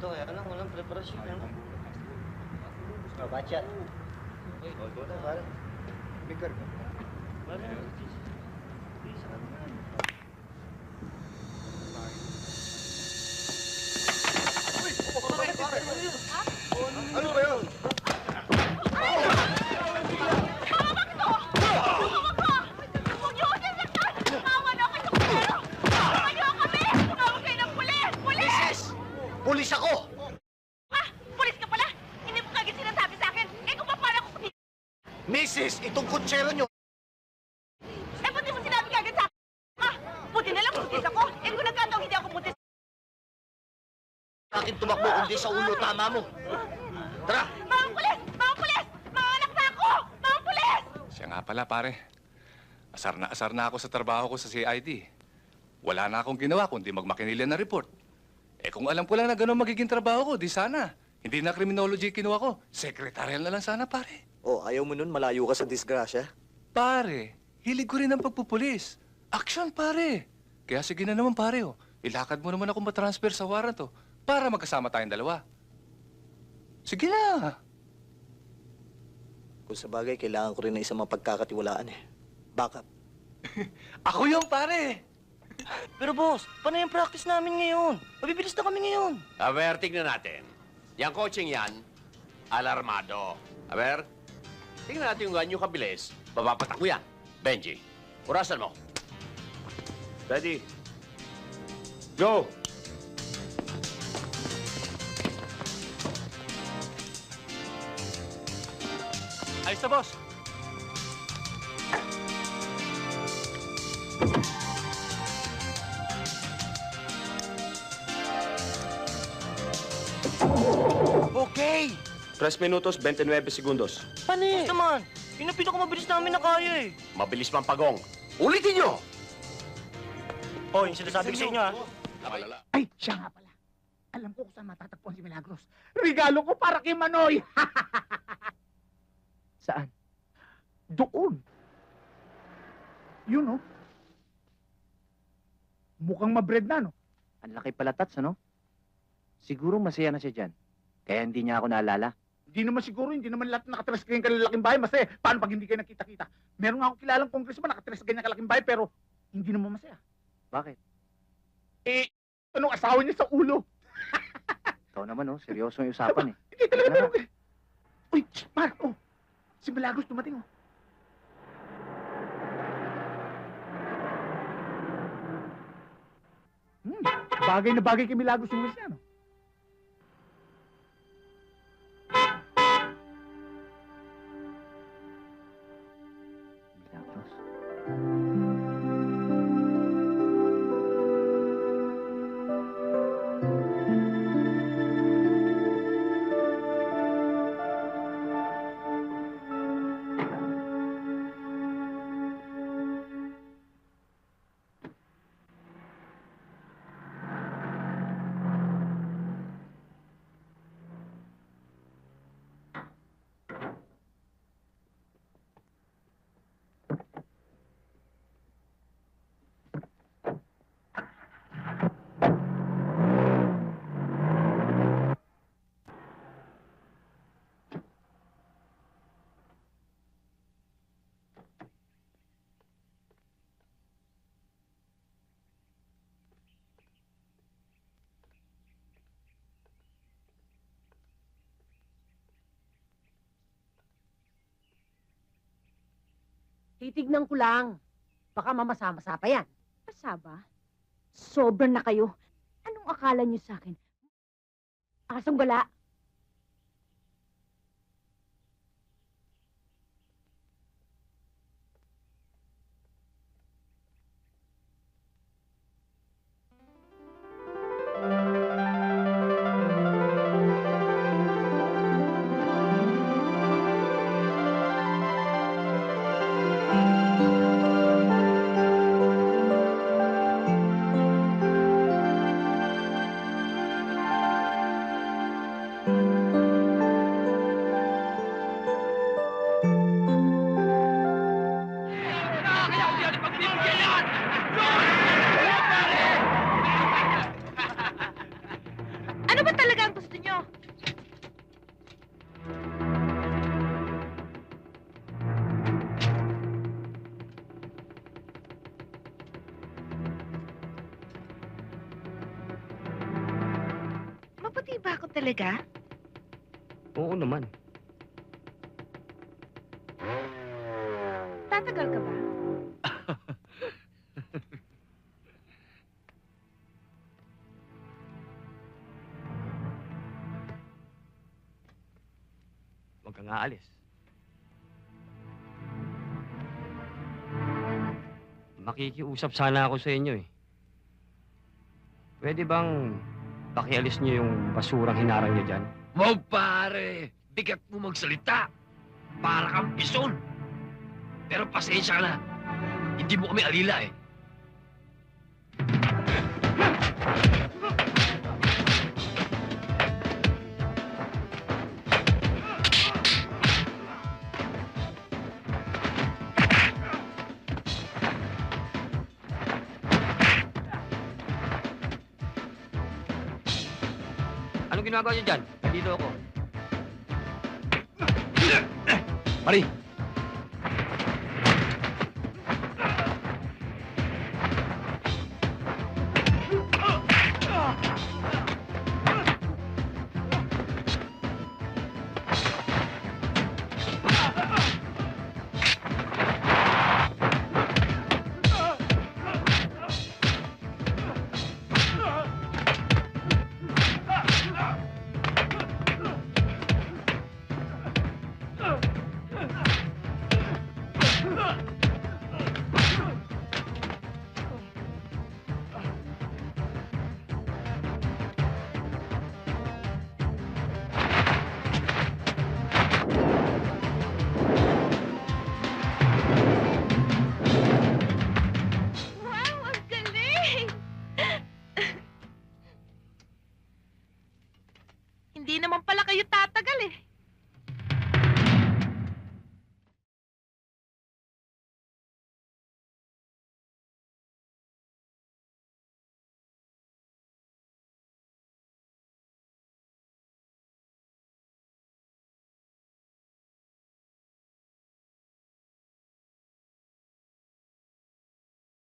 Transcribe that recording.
Ito, kaya lang, walang preparasyon. Ano? Oh, bacha. Uy, Ito, pare. Bigger ka. Wala. Please, ano yan? Ano ba yun? Huwag niyo ako sasaktan! Maawa na kayo sa pero! Maawa niyo kami! Tumawag kayo ng pulis! Pulis! Pulis ako! Ah! Pulis ka pala! Hindi mo kagad sinasabi sa akin! Eh kung pa paano ko... Mrs., itong kutsero nyo. Eh ba't di mo sinabi kagad sa akin? Ah! Buti na lang buntis ako! Eh kung nagkataong hindi ako buntis... Akin tumakbo kundi sa ulo tama mo. Tara! Mga pulis! Mga pulis! Mga anak na ako! Mga pulis! Siya nga pala, pare. Asar na asar na ako sa trabaho ko sa CID. Wala na akong ginawa kundi magmakinilya na report. Eh kung alam ko lang na gano'n magiging trabaho ko, di sana. Hindi na criminology kinuha ko. Secretarial na lang sana, pare. Oh, ayaw mo nun, malayo ka sa disgrasya. Pare, hilig ko rin ang pagpupulis. Action, pare. Kaya sige na naman, pare. Oh. Ilakad mo naman ako matransfer sa warrant, oh, para magkasama tayong dalawa. Sige na. Kung sa bagay, kailangan ko rin ng isang mapagkakatiwalaan eh. Backup. Ako yung pare. Pero boss, paano yung practice namin ngayon? Mabibilis na kami ngayon. Aber, tignan natin. Yang coaching yan, alarmado. Aber, tignan natin kung ganyo kabilis. Babapatak mo yan. Benji, orasan mo. Ready? Go! Ayos na, boss. 3 minutos, 29 segundos. Paano eh? naman, yun ang pinakamabilis namin na kaya eh. Mabilis man pagong. Ulitin nyo! Oh, yung sinasabi ko sa inyo ah. Ay, siya nga pala. Alam ko kung saan matatagpuan si Milagros. Regalo ko para kay Manoy. saan? Doon. Yun, oh. Mukhang mabred na, no? Ang laki pala tats, ano? Siguro masaya na siya dyan. Kaya hindi niya ako naalala. Hindi naman siguro, hindi naman lahat nakatira sa ganyan kalalaking bahay. Masaya. Paano pag hindi kayo nakita-kita? Meron nga akong kilalang congressman nakatira sa ganyan kalaking bahay, pero hindi naman masaya. Bakit? Eh, anong asawa niya sa ulo? Ikaw naman, oh. Seryoso yung usapan, eh. Hindi talaga Ano? meron eh. Uy, shh, Mark, oh. Si Milagros dumating, oh. Hmm, bagay na bagay kay Milagros yung wish niya, no? Titignan ko lang. Baka mamasa-masa pa yan. Masaba? Sobra na kayo. Anong akala niyo sa akin? Asong gala. Talaga? Oo naman. Tatagal ka ba? Huwag kang aalis. Makikiusap sana ako sa inyo eh. Pwede bang pakialis niyo yung basurang hinarang niyo dyan? Wow, pare! Bigat mo magsalita! Para kang bison! Pero pasensya ka na. Hindi mo kami alila eh. Anong ginagawa niyo dyan? Nandito ako. Mari, matagal eh.